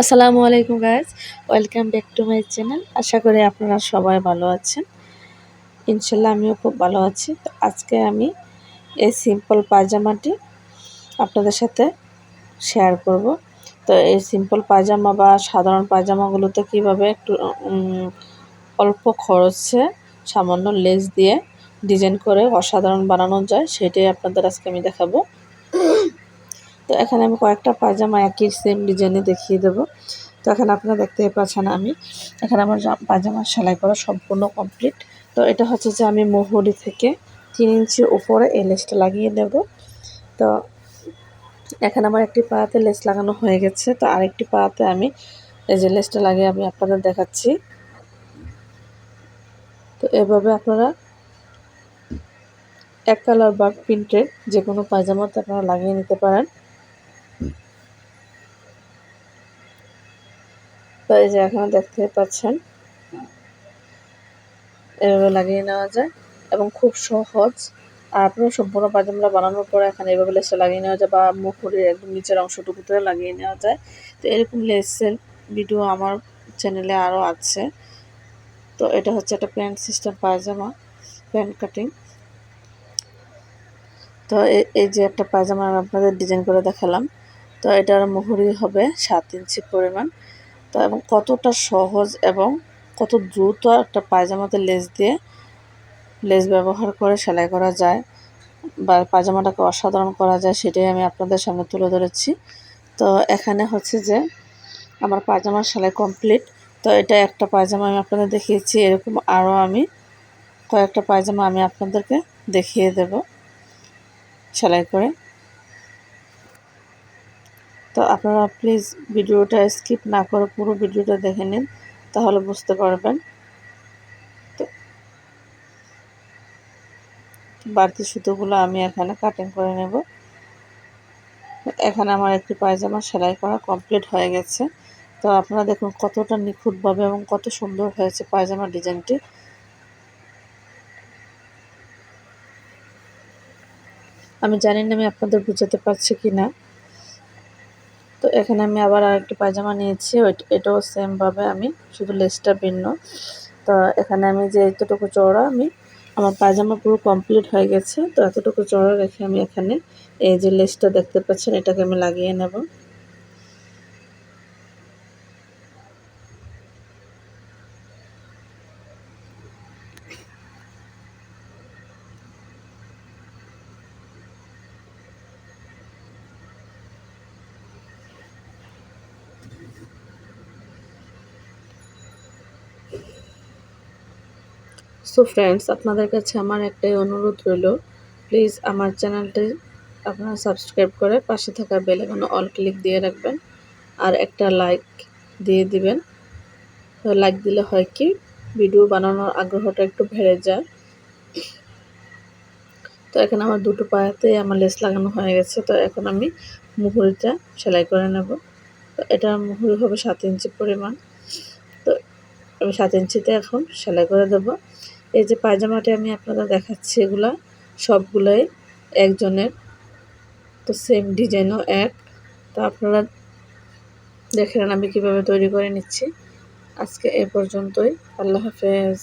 আসসালামু আলাইকুম guys welcome back to my channel আশা করি আপনারা সবাই ভালো আছেন। ইনশাল্লাহ আমিও খুব ভালো আছি। তো আজকে আমি এই সিম্পল পায়জামাটি আপনাদের সাথে শেয়ার করব। তো এই সিম্পল পায়জামা বা সাধারণ পায়জামাগুলোতে কীভাবে একটু অল্প খরচে সামান্য লেস দিয়ে ডিজাইন করে অসাধারণ বানানো যায়, সেটাই আপনাদের আজকে আমি দেখাবো। তো এখানে আমি কয়েকটা পায়জামা একই সেম ডিজাইনে দেখিয়ে দেবো। তো এখানে আপনারা দেখতে পাচ্ছেন আমি, এখানে আমার পায়জামা সেলাই করা সম্পূর্ণ কমপ্লিট তো এটা হচ্ছে যে আমি মোহরি থেকে তিন ইঞ্চি উপরে এই লেসটা লাগিয়ে দেব। তো এখানে আমার একটি পাতে লেস লাগানো হয়ে গেছে। তো আরেকটি পাতে আমি এই যে লেসটা লাগিয়ে আমি আপনাদের দেখাচ্ছি। তো এভাবে আপনারা এক কালার বা প্রিন্টের যে কোনো পায়জামাতে আপনারা লাগিয়ে নিতে পারেন। তো এই যে এখানে দেখতে পাচ্ছেন, এভাবে লাগিয়ে নেওয়া যায় এবং খুব সহজ। আর আপনার সম্পূর্ণ পাজামা বানানোর পরে এখানে এভাবে লেসটা লাগিয়ে নেওয়া যায় বা মুখুরির একদম নিচের অংশটুকুতে লাগিয়ে নেওয়া যায়। তো এরকম লেসের ভিডিও আমার চ্যানেলে আরও আছে। তো এটা হচ্ছে একটা প্যান্ট সিস্টেম পায়জামা প্যান্ট কাটিং তো এই যে একটা পায়জামা আমি আপনাদের ডিজাইন করে দেখালাম। তো এটার মুহুরি হবে সাত ইঞ্চি পরিমাণ। তো এবং কতটা সহজ এবং কত দ্রুত একটা পায়জামাতে লেস দিয়ে লেস ব্যবহার করে সেলাই করা যায় বা পায়জামাটাকে অসাধারণ করা যায়, সেটাই আমি আপনাদের সামনে তুলে ধরেছি। তো এখানে হচ্ছে যে আমার পায়জামার সেলাই কমপ্লিট। তো এটা একটা পায়জামা আমি আপনাদের দেখিয়েছি, এরকম আরও আমি কয়েকটা পায়জামা আমি আপনাদেরকে দেখিয়ে দেব সেলাই করে। তো আপনারা প্লিজ ভিডিওটা স্কিপ না করে পুরো ভিডিওটা দেখে নিন, তাহলে বুঝতে পারবেন। বাড়তি সুতোগুলো আমি এখানে কাটিং করে নেব। এখানে আমার একটি পায়জামা সেলাই করা কমপ্লিট হয়ে গেছে। তো আপনারা দেখুন কতটা নিখুঁতভাবে এবং কত সুন্দর হয়েছে পায়জামা ডিজাইনটি। আমি জানি না আমি আপনাদের বুঝাতে পারছি কি না তো এখানে আমি আবার আরেকটি পায়জামা নিয়েছি। এটাও সেমভাবে আমি, শুধু লেসটা ভিন্ন। তো এখানে আমি যে এতটুকু চড়া আমি আমার পায়জামা পুরো কমপ্লিট হয়ে গেছে। তো এতটুকু চড়া রেখে আমি এখানে এই যে লেসটা দেখতে পাচ্ছেন, এটাকে আমি লাগিয়ে নেব। সো ফ্রেন্ডস আপনাদের কাছে আমার একটাই অনুরোধ রইল প্লিজ আমার চ্যানেলটি আপনারা সাবস্ক্রাইব করে পাশে থাকা বেল এখন অল ক্লিক দিয়ে রাখবেন, আর একটা লাইক দিয়ে দিবেন। লাইক দিলে হয় কি ভিডিও বানানোর আগ্রহটা একটু বেড়ে যায়। তো এখন আমার দুটো পায়াতে আমার লেস লাগানো হয়ে গেছে, তো এখন আমি মুহুরিটা সেলাই করে নেব। তো এটা মুহুরি হবে সাত ইঞ্চি পরিমাণ। তো আমি সাত ইঞ্চিতে এখন সেলাই করে দেবো। এই যে পায়জামাটি আমি আপনাদের দেখাচ্ছি এগুলা, সবগুলোই একজনের। তো সেম ডিজাইনও এক। তো আপনারা দেখেন আমি কীভাবে তৈরি করে নিচ্ছি। আজকে এ পর্যন্তই। আল্লাহ হাফেজ।